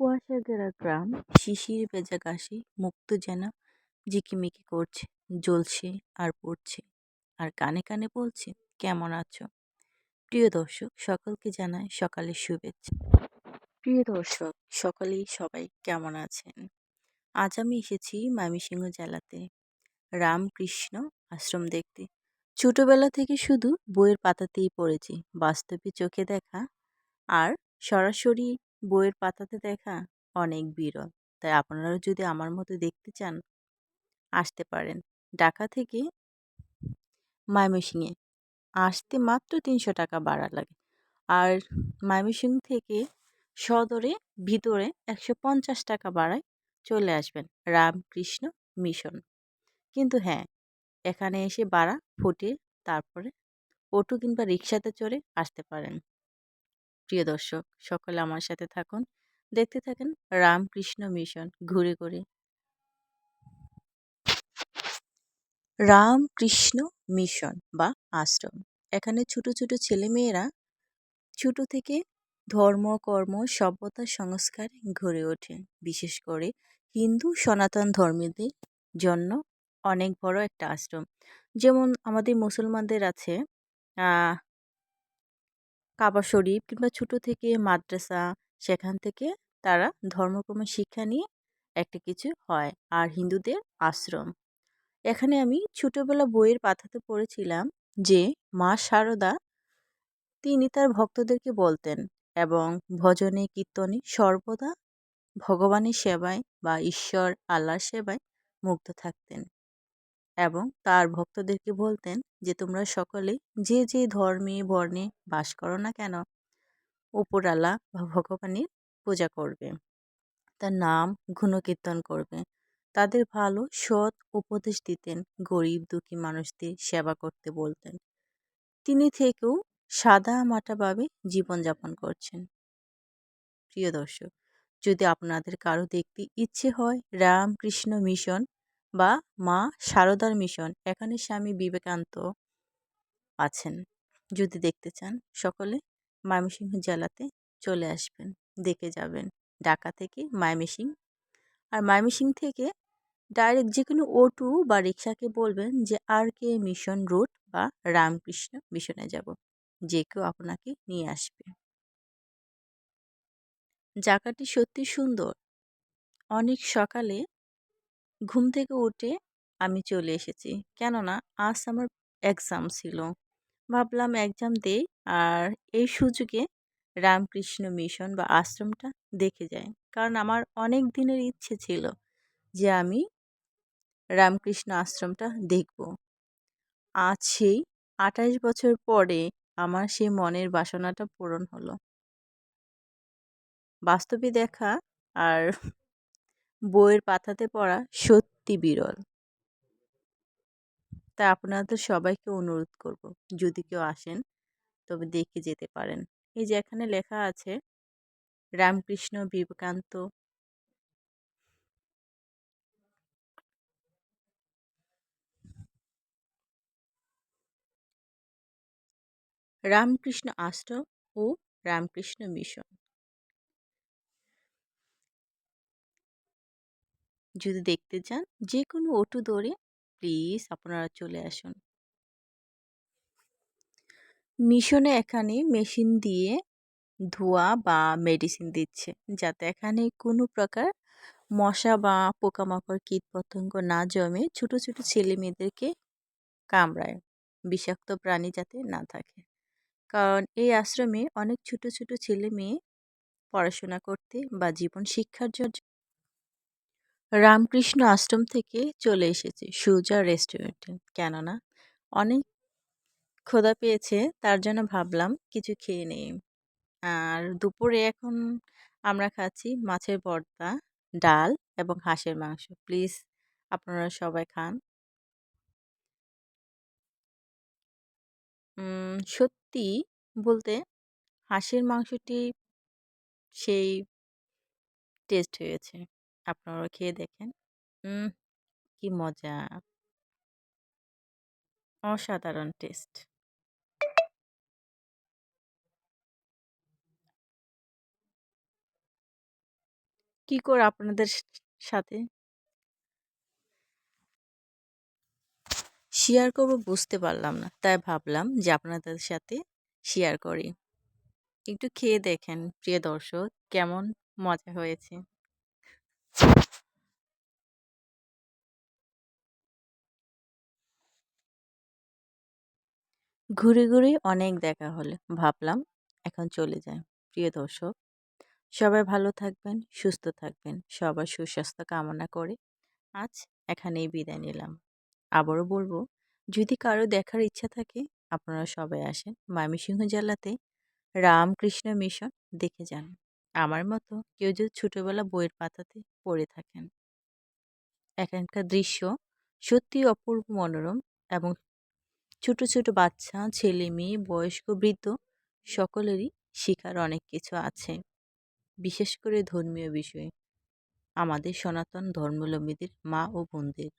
কুয়াশা ঘেরা গ্রাম, শিশির ভেজা ঘাসে মুক্ত যেন, ঝিকিমিকি করছে, জ্বলছে আর পড়ছে। আর কানে কানে বলছে, কেমন আছো? প্রিয় দর্শক, সকলকে জানায় সকালের শুভেচ্ছা। প্রিয় দর্শক, সকলেই সবাই কেমন আছেন? আজ আমি এসেছি ময়মনসিংহ জেলাতে। রামকৃষ্ণ আশ্রম দেখতে। ছোটবেলা থেকে শুধু বইয়ের পাতাতেই পড়েছি, বাস্তবে চোখে দেখা। আর সরাসরি বইয়ের পাতাতে দেখা অনেক বিরল। তাই আপনারাও যদি আমার মতো দেখতে চান, আসতে পারেন। ঢাকা থেকে ময়মনসিংহে। আসতে মাত্র তিনশো টাকা ভাড়া লাগে। আর ময়মনসিংহ থেকে সদরে, ভিতরে একশো পঞ্চাশ টাকা ভাড়ায় চলে আসবেন রামকৃষ্ণ মিশন। কিন্তু হ্যাঁ এখানে এসে ভাড়া ফুটিয়ে তারপরে অটো কিংবা রিক্সাতে চড়ে আসতে পারেন। প্রিয় দর্শক, সকলে আমার সাথে থাকুন। দেখতে থাকেন রামকৃষ্ণ মিশন, ঘুরে ঘুরে। রামকৃষ্ণ মিশন বা আশ্রম। এখানে ছোট ছোট ছেলেমেয়েরা ছোট থেকে ধর্ম, কর্ম, সভ্যতা, সংস্কার গড়ে ওঠে। বিশেষ করে হিন্দু সনাতন ধর্মীদের জন্য অনেক বড় একটা আশ্রম। যেমন আমাদের মুসলমানদের আছে কাবা শরীফ কিংবা ছোট থেকে মাদ্রাসা, সেখান থেকে তারা ধর্মকর্ম শিক্ষা নিয়ে একটা কিছু হয় আর হিন্দুদের আশ্রম। এখানে আমি ছোটোবেলা বইয়ের পাতাতে পড়েছিলাম যে মা শারদা তিনি তার ভক্তদেরকে বলতেন এবং ভজনে, কীর্তনে সর্বদা ভগবানের সেবায় বা ঈশ্বর, আল্লাহর সেবায় মুগ্ধ থাকতেন। এবং তার ভক্তদেরকে বলতেন যে, তোমরা সকলে যে যে ধর্মে, বর্ণে বাস করো না কেন উপরালা বা ভগবানের পূজা করবে, তার নাম গুণকীর্তন করবে, তাদের ভালো, সৎ উপদেশ দিতেন, গরিব, দুঃখী মানুষদের সেবা করতে বলতেন। তিনি থেকেও সাদা মাটাভাবে জীবনযাপন করছেন। প্রিয় দর্শক, যদি আপনাদের কারও দেখতে ইচ্ছে হয়, রামকৃষ্ণ মিশন বা মা সারদার মিশন। এখানে স্বামী বিবেকান্ত আছেন। যদি দেখতে চান, সকলে ময়মনসিংহ জেলাতে চলে আসবেন, দেখে যাবেন। ঢাকা থেকে ময়মনসিং আর ময়মনসিং থেকে ডাইরেক্ট যে কোনো অটো বা রিক্সাকে বলবেন যে, আর কে মিশন রুট বা রামকৃষ্ণ মিশনে যাব। যে কেউ আপনাকে নিয়ে আসবে। জায়গাটি সত্যি সুন্দর। অনেক সকালে ঘুম থেকে উঠে আমি চলে এসেছি। কেননা আজ আমার এক্সাম ছিল। ভাবলাম এক্সাম দেই আর এই সুযোগে রামকৃষ্ণ মিশন বা আশ্রমটা দেখে যাই। কারণ আমার অনেক দিনের ইচ্ছে ছিল যে আমি রামকৃষ্ণ আশ্রমটা দেখব। আজ সেই আঠাশ বছর পরে আমার সেই মনের বাসনাটা পূরণ হলো। বাস্তবে দেখা আর বইয়ের পাতাতে পড়া সত্যি বিরল। তাই আপনাদের সবাইকে অনুরোধ করব, যদি কেউ আসেন, তবে দেখে যেতে পারেন। এই যে এখানে লেখা আছে, রামকৃষ্ণ বিবেকান্ত রামকৃষ্ণ আশ্রম ও রামকৃষ্ণ মিশন। যদি দেখতে চান যে কোনো অটো ধরে প্লিজ আপনারা চলে আসুন। মিশনে এখানে মেশিন দিয়ে ধোয়া বা মেডিসিন দিচ্ছে, যাতে এখানে কোনো প্রকার মশা বা পোকামাকড়, কীটপতঙ্গ না জমে ছোট ছোট ছেলে মেয়েদেরকে কামড়ায়, বিষাক্ত প্রাণী যাতে না থাকে। কারণ এই আশ্রমে অনেক ছোট ছোট ছেলে মেয়ে পড়াশোনা করতে বা জীবন শিক্ষার জন্য রামকৃষ্ণ আশ্রম থেকে চলে এসেছি সুজা রেস্টুরেন্টে। কেননা অনেক ক্ষুধা পেয়েছে, তার জন্য ভাবলাম কিছু খেয়ে নেই। আর দুপুরে এখন আমরা খাচ্ছি মাছের ভর্তা ডাল এবং হাঁসের মাংস। প্লিজ, আপনারা সবাই খান। সত্যি বলতে হাঁসের মাংসটি সেই টেস্ট হয়েছে। আপনারা খেয়ে দেখেন কি মজা অসাধারণ টেস্ট কি করে আপনাদের সাথে শেয়ার করব বুঝতে পারলাম না। তাই ভাবলাম যে আপনাদের সাথে শেয়ার করি। একটু খেয়ে দেখেন, প্রিয় দর্শক, কেমন মজা হয়েছে। ঘুরে, ঘুরে অনেক দেখা হলে ভাবলাম এখন চলে যাই। প্রিয় দর্শক সবাই ভালো থাকবেন, সুস্থ থাকবেন। সবার সুস্বাস্থ্য কামনা করে আজ এখানেই বিদায় নিলাম। আবারও বলব যদি কারও দেখার ইচ্ছা থাকে আপনারা সবাই আসেন ময়মনসিংহ জেলাতে রামকৃষ্ণ মিশন দেখে যান। আমার মতো কেউ যদি ছোটোবেলা বইয়ের পাতাতে পড়ে থাকেন। এখানকার দৃশ্য সত্যিই অপূর্ব মনোরম এবং ছোট, ছোট বাচ্চা, ছেলে-মেয়ে, বয়স্ক, বৃদ্ধ সকলেরই শিখার অনেক কিছু আছে। বিশেষ করে ধর্মীয় বিষয়ে। আমাদের সনাতন ধর্মাবলম্বীদের মা ও বোনদের।